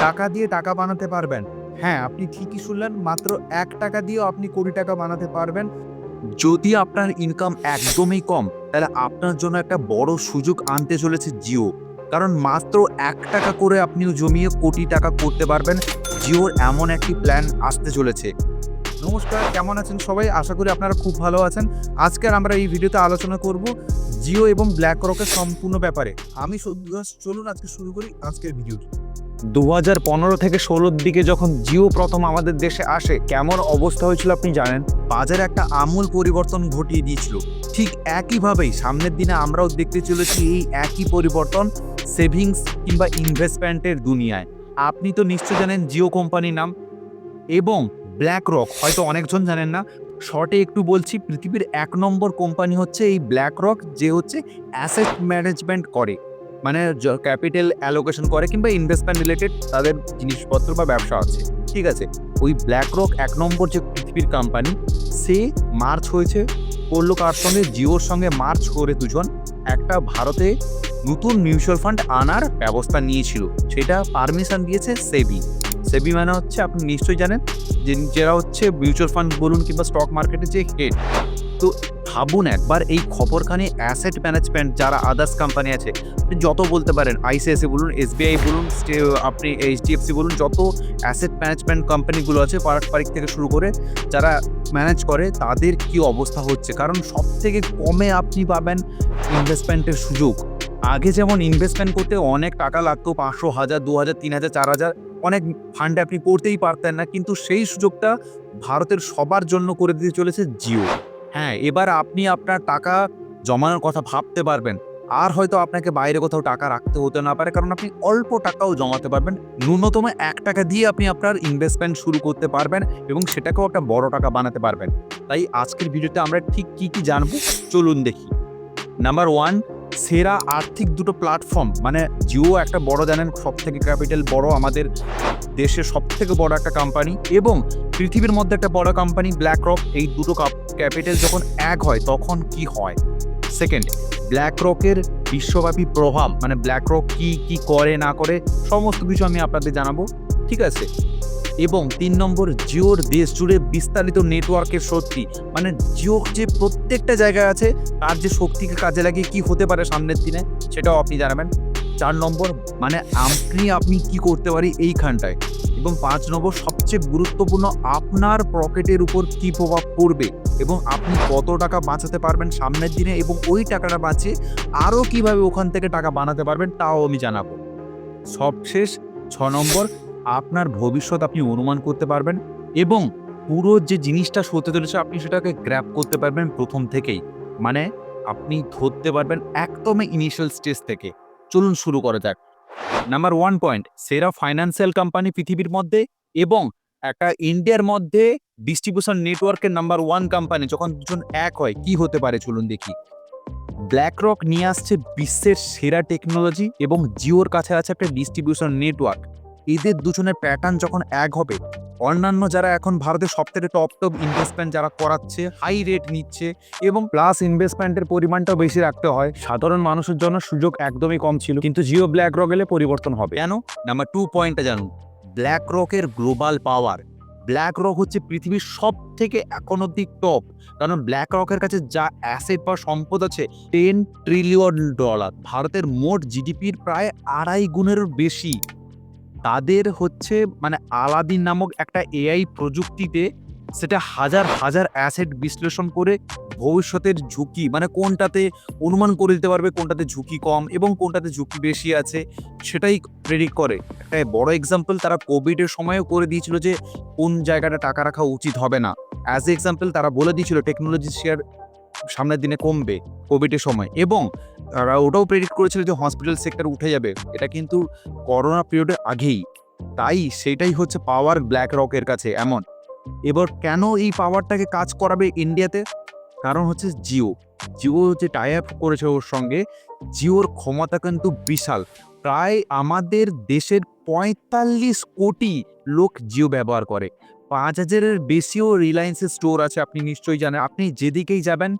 টাকা দিয়ে টাকা বানাতে পারবেন। হ্যাঁ আপনি ঠিকই শুনলেন, মাত্র এক টাকা দিয়েও আপনি কোটি টাকা বানাতে পারবেন। যদি আপনার ইনকাম একদমই কম, তাহলে আপনার জন্য একটা বড় সুযোগ আনতে চলেছে জিও। কারণ মাত্র এক টাকা করে আপনিও জমিয়ে কোটি টাকা করতে পারবেন, জিওর এমন একটি প্ল্যান আসতে চলেছে। নমস্কার, কেমন আছেন সবাই? আশা করি আপনারা খুব ভালো আছেন। আজকে আমরা এই ভিডিওতে আলোচনা করব জিও এবং ব্ল্যাক রকের সম্পূর্ণ ব্যাপারে। আমি চলুন আজকে শুরু করি আজকের ভিডিওটি। দু হাজার পনেরো থেকে ষোলোর দিকে যখন জিও প্রথম আমাদের দেশে আসে, কেমন অবস্থা হয়েছিল আপনি জানেন? বাজারে একটা আমূল পরিবর্তন ঘটিয়ে দিয়েছিল। ঠিক একইভাবেই সামনের দিনে আমরাও দেখতে চলেছি এই একই পরিবর্তন সেভিংস কিংবা ইনভেস্টমেন্টের দুনিয়ায়। আপনি তো নিশ্চয় জানেন জিও কোম্পানির নাম। এবং ব্ল্যাক রক হয়তো অনেকজন জানেন না। শর্টে একটু বলছি, পৃথিবীর এক নম্বর কোম্পানি হচ্ছে এই ব্ল্যাক রক যে হচ্ছে অ্যাসেট ম্যানেজমেন্ট করে। মানে ক্যাপিটাল অ্যালোকেশন করে কিংবা ইনভেস্টমেন্ট রিলেটেড তাদের জিনিসপত্র বা ব্যবসা আছে। ঠিক আছে? ওই ব্ল্যাক রক এক নম্বর যে পৃথিবীর কোম্পানি সে মার্চ হয়েছে, করল কার সঙ্গে? জিওর সঙ্গে মার্চ করে দুজন একটা ভারতে নতুন মিউচুয়াল ফান্ড আনার ব্যবস্থা নিয়েছিল। সেটা পারমিশন দিয়েছে সেবি সেবি মানে হচ্ছে, আপনি নিশ্চয়ই জানেন যে, যারা হচ্ছে মিউচুয়াল ফান্ড বলুন কিংবা স্টক মার্কেটে যে হেড তো ভাবুন একবার এই খবরখানে অ্যাসেট ম্যানেজমেন্ট যারা আদার্স কোম্পানি আছে যত বলতে পারেন আইসিআইসি বলুন এসবিআই বলুন আপনি এইচডিএফসি বলুন, যত অ্যাসেট ম্যানেজমেন্ট কোম্পানিগুলো আছে পারস্পরিক থেকে শুরু করে যারা ম্যানেজ করে, তাদের কি অবস্থা হচ্ছে? কারণ সব থেকে কমে আপনি পাবেন ইনভেস্টমেন্টের সুযোগ। আগে যেমন ইনভেস্টমেন্ট করতে অনেক টাকা লাগতো, পাঁচশো হাজার, দু হাজার, তিন হাজার, চার হাজার, অনেক ফান্ডে আপনি করতেই পারতেন না, কিন্তু সেই সুযোগটা ভারতের সবার জন্য করে দিতে চলেছে জিও। হ্যাঁ এবার আপনি আপনার টাকা জমানোর কথা ভাবতে পারবেন। আর হয়তো আপনাকে বাইরে কোথাও টাকা রাখতে হতে না পারে, কারণ আপনি অল্প টাকাও জমাতে পারবেন। ন্যূনতম এক টাকা দিয়ে আপনি আপনার ইনভেস্টমেন্ট শুরু করতে পারবেন এবং সেটাকেও একটা বড় টাকা বানাতে পারবেন। তাই আজকের ভিডিওতে আমরা ঠিক কি কি জানব, চলুন দেখি। নাম্বার ওয়ান সেরা আর্থিক দুটো প্ল্যাটফর্ম মানে জিও একটা বড় জানেন সব থেকে ক্যাপিটাল বড় আমাদের দেশের সব থেকে বড় একটা কোম্পানি এবং পৃথিবীর মধ্যে একটা বড় কোম্পানি ব্ল্যাক রক এই দুটো ক্যাপিটাল যখন এক হয়, তখন কি হয়? সেকেন্ড ব্ল্যাক রকের বিশ্বব্যাপী প্রভাব মানে ব্ল্যাক রক কি কি করে, না করে, সমস্ত কিছু আমি আপনাদের জানাব, ঠিক আছে? এবং তিন নম্বর, জিওর দেশ জুড়ে বিস্তারিত নেটওয়ার্কের শক্তি মানে জিও যে প্রত্যেকটা জায়গায় আছে, তার যে শক্তিকে কাজে লাগিয়ে কি হতে পারে সামনের দিনে, সেটাও আপনি জানাবেন। চার নম্বর মানে আপনি আপনি কি করতে পারি এইখানটায়? এবং পাঁচ নম্বর, সবচেয়ে গুরুত্বপূর্ণ আপনার পকেটের উপর কি প্রভাব পড়বে? এবং আপনি কত টাকা বাঁচাতে পারবেন সামনের দিনে? এবং ওই টাকাটা বাঁচিয়ে আরও কীভাবে ওখান থেকে টাকা বানাতে পারবেন, তাও আমি জানাব। সবশেষ ছ নম্বর, আপনার ভবিষ্যৎ আপনি অনুমান করতে পারবেন এবং পুরো যে জিনিসটা হতে চলেছে, আপনি সেটাকে গ্র্যাপ করতে পারবেন প্রথম থেকেই। মানে আপনি ধরতে পারবেন একদমই ইনিশিয়াল স্টেজ থেকে। চলুন শুরু করা যাক। নাম্বার ওয়ান পয়েন্ট সেরা ফাইন্যান্সিয়াল কোম্পানি পৃথিবীর মধ্যে এবং একটা ইন্ডিয়ার মধ্যে ডিস্ট্রিবিউশন নেটওয়ার্কের নাম্বার ওয়ান কোম্পানি যখন দুজন এক হয়, কি হতে পারে চলুন দেখি। ব্ল্যাক রক নিয়ে আসছে বিশ্বের সেরা টেকনোলজি এবং জিওর কাছে আছে একটা ডিস্ট্রিবিউশন নেটওয়ার্ক এদের দুজনের প্যাটার্ন যখন এক হবে অন্যান্য যারা এখন ভারতের সব থেকে টপ টপ ইনভেস্টমেন্ট যারা করাচ্ছে হাই রেট নিচ্ছে এবং প্লাস ইনভেস্টমেন্টের পরিমাণটাও বেশি রাখতে হয়, সাধারণ মানুষের জন্য সুযোগ একদমই কম ছিল। কিন্তু জিও ব্ল্যাক রক এলে পরিবর্তন হবে। কেন? নাম্বার টু পয়েন্টটা জানুন। ব্ল্যাক রকের গ্লোবাল পাওয়ার ব্ল্যাক রক হচ্ছে পৃথিবীর সব থেকে এখন অব্দি টপ কারণ ব্ল্যাক রকের কাছে যা অ্যাসেট বা সম্পদ আছে টেন ট্রিলিয়ন ডলার ভারতের মোট জিডিপির প্রায় আড়াই গুণেরও বেশি। তাদের হচ্ছে মানে আলাদিন নামক একটা এআই প্রযুক্তিতে সেটা হাজার হাজার অ্যাসেট বিশ্লেষণ করে ভবিষ্যতের ঝুঁকি মানে কোনটাতে অনুমান করে দিতে পারবে, কোনটাতে ঝুঁকি কম এবং কোনটাতে ঝুঁকি বেশি আছে সেটাই প্রেডিক্ট করে। একটা বড় এক্সাম্পল তারা কোভিডের সময়ও করে দিয়েছিল যে কোন জায়গাটা টাকা রাখা উচিত হবে না। অ্যাজ এ এক্সাম্পল তারা বলে দিয়েছিল টেকনোলজি শেয়ার সামনের দিনে কমবে কোভিডের সময়। এবং তারা ওটাও প্রেডিক্ট করেছিল যে হসপিটাল সেক্টর উঠে যাবে। এটা কিন্তু করোনা পিরিয়ডের আগেই। তাই সেটাই হচ্ছে পাওয়ার ব্ল্যাক রকের কাছে এমন। এবার কেন এই পাওয়ারটাকে কাজ করাবে ইন্ডিয়াতে কারণ হচ্ছে জিও। জিও যে টাই আপ করেছে ওর সঙ্গে, জিওর ক্ষমতা কিন্তু বিশাল। প্রায় আমাদের দেশের পঁয়তাল্লিশ কোটি লোক জিও ব্যবহার করে। পাঁচ হাজারের বেশিও রিলায়েন্সের স্টোর আছে, আপনি নিশ্চয়ই জানেন। আপনি যেদিকেই যাবেন,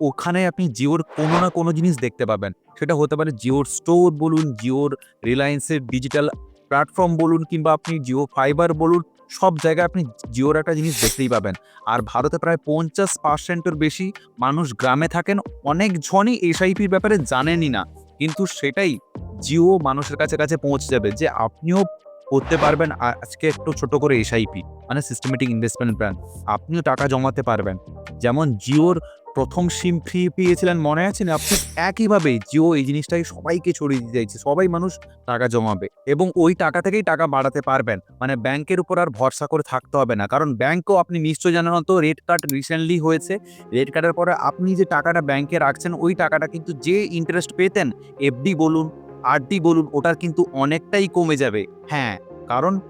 ওখানে আপনি জিওর কোনো না কোনো জিনিস দেখতে পাবেন। সেটা হতে পারে জিওর স্টোর বলুন, জিওর রিলায়েন্সের ডিজিটাল প্ল্যাটফর্ম বলুন, কিংবা আপনি জিও ফাইবার বলুন, সব জায়গায় আপনি জিওর একটা জিনিস দেখতেই পাবেন। আর ভারতে প্রায় পঞ্চাশ পার্সেন্টের বেশি মানুষ গ্রামে থাকেন, অনেক জনই এসআইপির ব্যাপারে জানেনই না। কিন্তু সেটাই জিও মানুষের কাছে কাছে পৌঁছে যাবে যে আপনিও করতে পারবেন। আজকে একটু ছোট করে এসআইপি মানে সিস্টেমেটিক ইনভেস্টমেন্ট প্ল্যান আপনিও টাকা জমাতে পারবেন। যেমন জিওর প্রথম সিম ফ্রি পেয়েছিলেন, মনে আছে না? আপনি একইভাবে জিও এই জিনিসটাই সবাইকে ছড়িয়ে দিতে চাইছে। সবাই মানুষ টাকা জমাবে এবং ওই টাকা থেকেই টাকা বাড়াতে পারবেন। মানে ব্যাংকের উপর আর ভরসা করে থাকতে হবে না। কারণ ব্যাংকও আপনি নিশ্চয় জানেন তো রেড কার্ড রিসেন্টলি হয়েছে। রেড কার্ডের পরে আপনি যে টাকাটা ব্যাংকে রাখছেন, ওই টাকাটা কিন্তু যে ইন্টারেস্ট পেতেন এফডি বলুন আরডি বলুন, ওটার কিন্তু অনেকটাই কমে যাবে। হ্যাঁ কারণ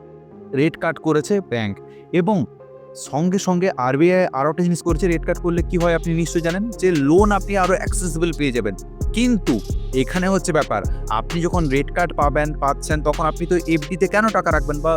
রেট কাট করেছে ব্যাংক। এবং সঙ্গে সঙ্গে আরবিআই আরও একটা জিনিস করেছে, রেট কাট করলে কি হয় আপনি নিশ্চয়ই জানেন? যে লোন আপনি আরও অ্যাক্সেসিবল পেয়ে যাবেন। কিন্তু এখানে হচ্ছে ব্যাপার, আপনি যখন রেট কার্ড পাবেন, পাচ্ছেন, তখন আপনি তো এফডিতে কেন টাকা রাখবেন? বা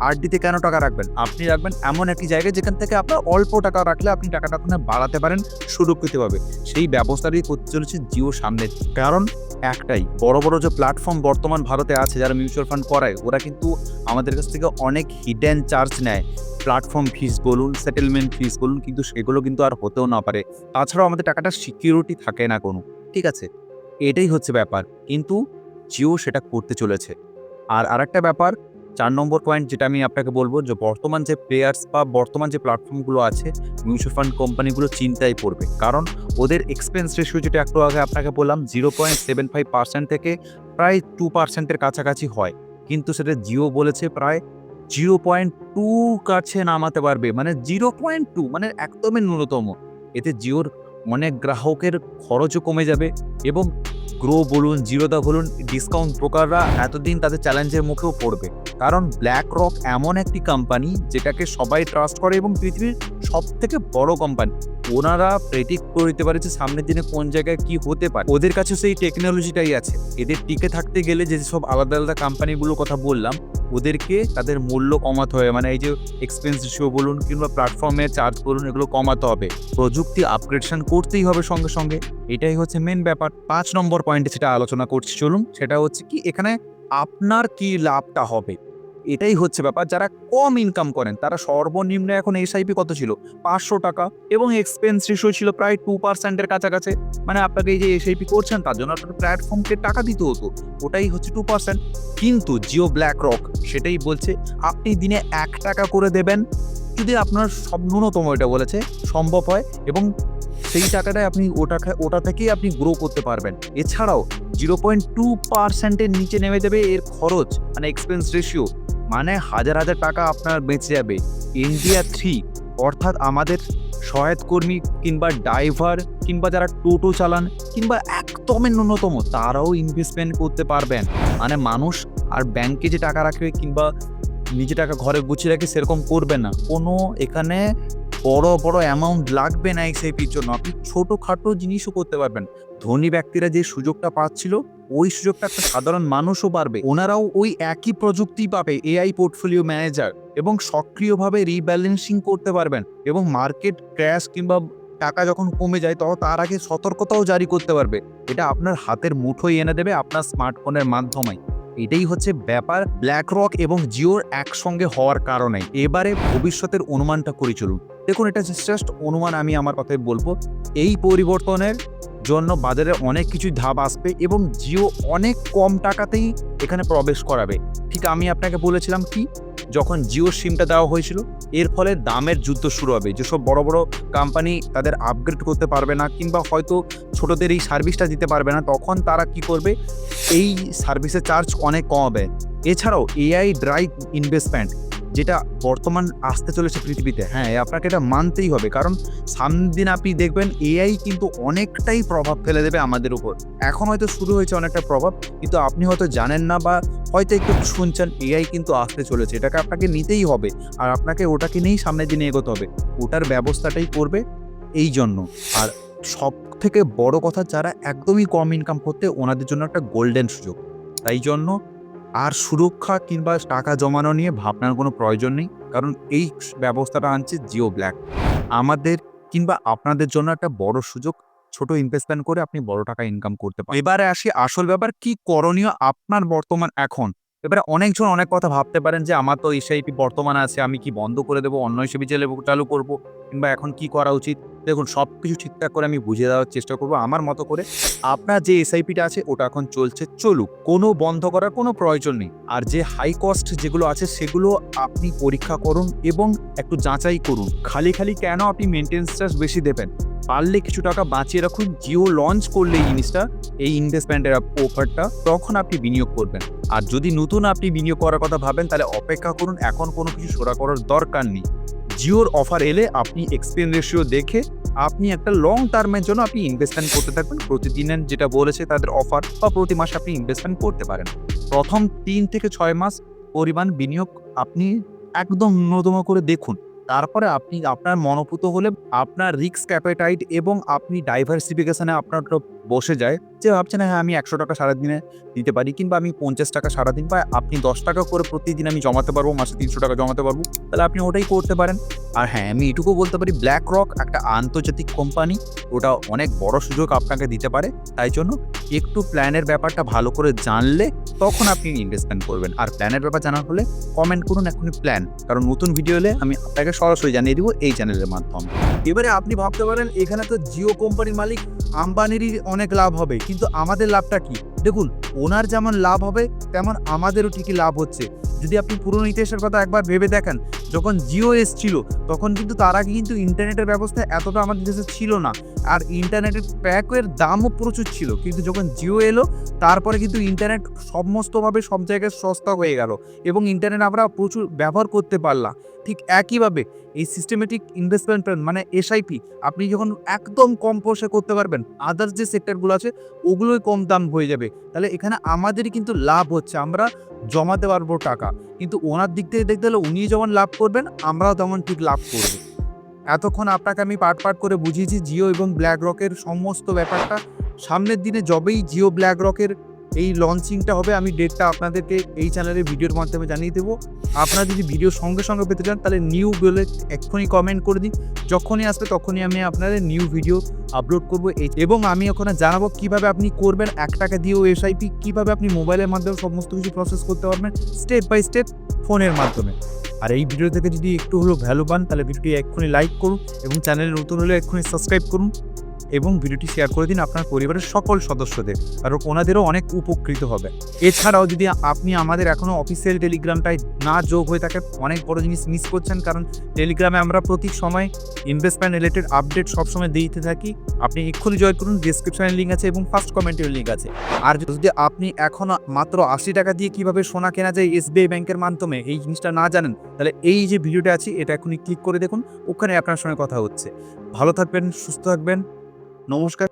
আরডিতে কেন টাকা রাখবেন? আপনি রাখবেন এমন একটি জায়গায় যেখান থেকে আপনার অল্প টাকা রাখলে আপনি টাকাটা ওখানে বাড়াতে পারেন সুরক্ষিতভাবে সেই ব্যবস্থাটাই করতে চলেছে জিও সামনে। কারণ একটাই, বড় বড় যে প্ল্যাটফর্ম বর্তমান ভারতে আছে, যারা মিউচুয়াল ফান্ড করায়, ওরা কিন্তু আমাদের কাছ থেকে অনেক হিডেন চার্জ নেয়। প্ল্যাটফর্ম ফিস বলুন সেটেলমেন্ট ফিস বলুন, কিন্তু সেগুলো কিন্তু আর হতেও না পারে। তাছাড়াও আমাদের টাকাটা সিকিউরিটি থাকে না কোনো। ঠিক আছে? এটাই হচ্ছে ব্যাপার। কিন্তু জিও সেটা করতে চলেছে। আর আরেকটা ব্যাপার চার নম্বর পয়েন্ট যেটা আমি আপনাকে বলব যে বর্তমান যে প্লেয়ার্স বা বর্তমান যে প্ল্যাটফর্মগুলো আছে মিউচুয়াল ফান্ড কোম্পানিগুলো চিন্তায় পড়বে। কারণ ওদের এক্সপেন্স রেশিও যেটা একটু আগে আপনাকে বললাম zero point seven five percent থেকে প্রায় টু পার্সেন্টের কাছাকাছি হয়। কিন্তু সেটা জিও বলেছে প্রায় জিরো পয়েন্ট টু কাছে নামাতে পারবে। মানে জিরো পয়েন্ট টু মানে একদমই ন্যূনতম। এতে জিওর অনেক গ্রাহকের খরচও কমে যাবে এবং গ্রো বলুন জিরোদা বলুন ডিসকাউন্ট ব্রোকাররা এতদিন তাদের চ্যালেঞ্জের মুখেও পড়বে। কারণ ব্ল্যাক রক এমন একটি কোম্পানি যেটাকে সবাই ট্রাস্ট করে এবং পৃথিবীর সব থেকে বড় কোম্পানি ওনারা প্রেডিক্ট করে দিতে পারে যে সামনের দিনে কোন জায়গায় কি হতে পারে। ওদের কাছে সেই টেকনোলজিটাই আছে। এদের টিকে থাকতে গেলে যেসব আলাদা আলাদা কোম্পানিগুলোর কথা বললাম ওদেরকে তাদের মূল্য কমাতে হবে। মানে এই যে এক্সপেন্স রেশিও বলুন কিংবা প্ল্যাটফর্মে চার্জ বলুন, এগুলো কমাতে হবে। প্রযুক্তি আপগ্রেডেশন করতেই হবে সঙ্গে সঙ্গে। এটাই হচ্ছে মেন ব্যাপার। পাঁচ নম্বর পয়েন্টে সেটা আলোচনা করছি, চলুন। সেটা হচ্ছে কি, এখানে আপনার কি লাভটা হবে? এটাই হচ্ছে ব্যাপার। যারা কম ইনকাম করেন, তারা সর্বনিম্ন এখন এসআইপি কত ছিল? পাঁচশো টাকা এবং এক্সপেন্স রেশিও ছিল প্রায় টু পার্সেন্টের কাছাকাছি। মানে আপনাকে এই যে এসআইপি করছেন, তার জন্য আপনাকে প্ল্যাটফর্মকে টাকা দিতে হতো। ওটাই হচ্ছে টু পার্সেন্ট কিন্তু জিও ব্ল্যাক রক সেটাই বলছে, আপনি দিনে এক টাকা করে দেবেন। যদি আপনার সব ন্যূনতম এটা বলেছে, সম্ভব হয় এবং সেই টাকাটায় আপনি ওটা ওটা থেকেই আপনি গ্রো করতে পারবেন। এছাড়াও জিরো পয়েন্ট টু পার্সেন্টের নিচে নেমে যাবে এর খরচ মানে এক্সপেন্স রেশিও মানে হাজার হাজার টাকা আপনার বেঁচে যাবে। ইন্ডিয়া থ্রি অর্থাৎ আমাদের সহায়ত কর্মী কিংবা ড্রাইভার কিংবা যারা টোটো চালান কিংবা একদমই ন্যূনতম, তারাও ইনভেস্টমেন্ট করতে পারবেন। মানে মানুষ আর ব্যাংকে যে টাকা রাখবে কিংবা নিজে টাকা ঘরে গুছিয়ে রাখে সেরকম করবে না। কোনো এখানে বড় বড় অ্যামাউন্ট লাগবে না এসআইপির জন্য। আপনি ছোটোখাটো জিনিসও করতে পারবেন। ধনী ব্যক্তিরা যে সুযোগটা পাচ্ছিল, ওই সুযোগটা একটা সাধারণ মানুষও পারবে। ওনারাও ওই একই প্রযুক্তি পাবে এআই পোর্টফোলিও ম্যানেজার এবং সক্রিয়ভাবে রিব্যালেন্সিং করতে পারবেন। এবং মার্কেট ক্র্যাশ কিংবা টাকা যখন কমে যায়, তখন তার আগে সতর্কতাও জারি করতে পারবে। এটা আপনার হাতের মুঠোয় এনে দেবে, আপনার স্মার্টফোনের মাধ্যমে এটাই হচ্ছে ব্যাপার ব্ল্যাক রক এবং জিওর একসঙ্গে হওয়ার কারণে। এবারে ভবিষ্যতের অনুমানটা করে চলুন। দেখুন, এটা জাস্ট অনুমান আমি আমার কথায় বলব। এই পরিবর্তনের জন্য বাজারে অনেক কিছু ধাপ আসবে এবং জিও অনেক কম টাকাতেই এখানে প্রবেশ করাবে। ঠিক আমি আপনাকে বলেছিলাম কি? যখন জিও সিমটা দেওয়া হয়েছিল, এর ফলে দামের যুদ্ধ শুরু হবে। যেসব বড় বড় কোম্পানি তাদের আপগ্রেড করতে পারবে না কিংবা হয়তো ছোটদের এই সার্ভিসটা দিতে পারবে না, তখন তারা কি করবে? এই সার্ভিসের চার্জ অনেক কমাবে। এছাড়াও এআই ড্রাইভ ইনভেস্টমেন্ট যেটা বর্তমান আসতে চলেছে পৃথিবীতে হ্যাঁ আপনাকে এটা মানতেই হবে। কারণ সামনের দিন আপনি দেখবেন এআই কিন্তু অনেকটাই প্রভাব ফেলে দেবে আমাদের উপর। এখন হয়তো শুরু হয়েছে অনেকটা প্রভাব, কিন্তু আপনি হয়তো জানেন না বা হয়তো একটু শুনছেন এআই কিন্তু আসতে চলেছে, এটাকে আপনাকে নিতেই হবে। আর আপনাকে ওটাকে নিয়েই সামনের দিনে এগোতে হবে। ওটার ব্যবস্থাটাই করবে এই জন্য। আর সব থেকে বড় কথা, যারা একদমই কম ইনকাম করতে, ওনাদের জন্য একটা গোল্ডেন সুযোগ। তাই জন্য আর সুরক্ষা কিংবা টাকা জমানো নিয়ে ভাবনার কোনো প্রয়োজন নেই। কারণ এই ব্যবস্থাটা আনছে জিও ব্ল্যাক আমাদের কিংবা আপনাদের জন্য একটা বড় সুযোগ ছোট ইনভেস্টমেন্ট করে আপনি বড় টাকা ইনকাম করতে পারেন। এবারে আসি আসল ব্যাপার, কি করণীয় আপনার বর্তমান এখন? এবারে অনেকজন অনেক কথা ভাবতে পারেন যে, আমার তো এসআইপি বর্তমান আছে, আমি কি বন্ধ করে দেবো? অন্য হিসেবে চালু চালু করব কিংবা এখন কি করা উচিত? দেখুন সব কিছু ঠিকঠাক করে আমি বুঝিয়ে দেওয়ার চেষ্টা করব। আমার মতো করে আপনার যে এসআইপিটা আছে, ওটা এখন চলছে, চলুক। কোনো বন্ধ করার কোনো প্রয়োজন নেই। আর যে হাই কস্ট যেগুলো আছে, সেগুলো আপনি পরীক্ষা করুন এবং একটু যাচাই করুন। খালি খালি কেন আপনি মেনটেন্স চার্জ বেশি দেবেন? পারলে কিছু টাকা বাঁচিয়ে রাখুন। জিও লঞ্চ করলে এই জিনিসটা, এই ইনভেস্টমেন্টের অফারটা তখন আপনি বিনিয়োগ করবেন। আর যদি নতুন আপনি বিনিয়োগ করার কথা ভাবেন, তাহলে অপেক্ষা করুন, এখন কোনো কিছু সোরা করার দরকার নেই। জিওর অফার এলে আপনি এক্সপেন্স রেশিও দেখে আপনি একটা লং টার্মের জন্য আপনি ইনভেস্টমেন্ট করতে থাকবেন। প্রতিদিনের যেটা বলেছে তাদের অফার বা প্রতি মাসে আপনি ইনভেস্টমেন্ট করতে পারেন। প্রথম তিন থেকে ছয় মাস পরিমাণ বিনিয়োগ আপনি একদম ন্যূনতম করে দেখুন। তারপরে আপনি আপনার মনোপুত হলে আপনার রিক্স ক্যাপেটাইট এবং আপনি ডাইভার্সিফিকেশনে আপনার বসে যায় যে ভাবছেন হ্যাঁ আমি একশো টাকা সারাদিনে দিতে পারি কিংবা আমি পঞ্চাশ টাকা সারাদিন বা আপনি দশ টাকা করে প্রতিদিন আমি জমাতে পারব, মাসে তিনশো টাকা জমাতে পারব, তাহলে আপনি ওটাই করতে পারেন। আর হ্যাঁ আমি এটুকু বলতে পারি ব্ল্যাক রক একটা আন্তর্জাতিক কোম্পানি, ওটা অনেক বড় সুযোগ আপনাকে দিতে পারে। তাই জন্য একটু প্ল্যানের ব্যাপারটা ভালো করে জানলে তখন আপনি ইনভেস্টমেন্ট করবেন। আর প্ল্যানের ব্যাপার জানার হলে কমেন্ট করুন এখনই প্ল্যান কারণ নতুন ভিডিও এলে আমি আপনাকে সরাসরি জানিয়ে দিব এই চ্যানেলের মাধ্যমে। এবারে আপনি ভাবতে পারেন, এখানে তো জিও কোম্পানির মালিক আম্বানিরই অনেক লাভ হবে কিন্তু আমাদের লাভটা কি? দেখুন, ওনার যেমন লাভ হবে, তেমন আমাদেরও ঠিকই লাভ হচ্ছে। যদি আপনি পুরনো ইতিহাসের কথা একবার ভেবে দেখেন, যখন জিও এসছিল, তখন কিন্তু তার আগে কিন্তু ইন্টারনেটের ব্যবস্থা এতটা আমাদের দেশে ছিল না। আর ইন্টারনেটের প্যাকের দামও প্রচুর ছিল, কিন্তু যখন জিও এলো, তারপরে কিন্তু ইন্টারনেট সমস্তভাবে সব জায়গায় সস্তা হয়ে গেল এবং ইন্টারনেট আমরা প্রচুর ব্যবহার করতে পারলাম। ঠিক একইভাবে এই সিস্টেমেটিক ইনভেস্টমেন্ট প্ল্যান মানে এসআইপি আপনি যখন একদম কম পয়সা করতে পারবেন আদার্স যে সেক্টরগুলো আছে, ওগুলোই কম দাম হয়ে যাবে। তাহলে এখানে আমাদের কিন্তু লাভ হচ্ছে, আমরা জমাতে পারব টাকা। কিন্তু ওনার দিক থেকে দেখতে হলে উনি যেমন লাভ করবেন, আমরাও তেমন ঠিক লাভ করব। এতক্ষণ আপনাকে আমি পাট পাট করে বুঝিয়েছি, জিও এবং ব্ল্যাক রকের সমস্ত ব্যাপারটা। সামনের দিনে যবেই জিও ব্ল্যাক রকের এই লঞ্চিংটা হবে, আমি ডেটটা আপনাদেরকে এই চ্যানেলের ভিডিওর মাধ্যমে জানিয়ে দেবো। আপনারা যদি ভিডিও সঙ্গে সঙ্গে পেতে চান, তাহলে নিউ বলে এক্ষুনি কমেন্ট করে দিন। যখনই আসবে তখনই আমি আপনাদের নিউ ভিডিও আপলোড করব। এই এবং আমি ওখানে জানাব কীভাবে আপনি করবেন, এক টাকা দিয়েও এসআইপি কীভাবে আপনি মোবাইলের মাধ্যমে সমস্ত কিছু প্রসেস করতে পারবেন স্টেপ বাই স্টেপ ফোনের মাধ্যমে। আর এই ভিডিও থেকে যদি একটু হলেও ভ্যালু পান, তাহলে ভিডিওটি এক্ষুনি লাইক করুন এবং চ্যানেলে নতুন হলে এক্ষুনি সাবস্ক্রাইব করুন। এবং ভিডিওটি শেয়ার করে দিন আপনার পরিবারের সকল সদস্যদের, কারণ ওনাদেরও অনেক উপকৃত হবে। এছাড়াও যদি আপনি আমাদের এখনও অফিসিয়াল টেলিগ্রামটায় না যোগ হয়ে থাকেন, অনেক বড় জিনিস মিস করছেন, কারণ টেলিগ্রামে আমরা প্রতি সময় ইনভেস্টমেন্ট রিলেটেড আপডেট সবসময় দিতে থাকি। আপনি এক্ষুনি জয়েন করুন ডিসক্রিপশনের লিঙ্ক আছে এবং ফার্স্ট কমেন্টের লিঙ্ক আছে। আর যদি আপনি এখনও মাত্র আশি টাকা দিয়ে কীভাবে সোনা কেনা যায় এসবিআই ব্যাংকের মাধ্যমে, এই জিনিসটা না জানেন, তাহলে এই যে ভিডিওটা আছে, এটা এখনই ক্লিক করে দেখুন, ওখানে আপনার সঙ্গে কথা হচ্ছে। ভালো থাকবেন, সুস্থ থাকবেন। নমস্কার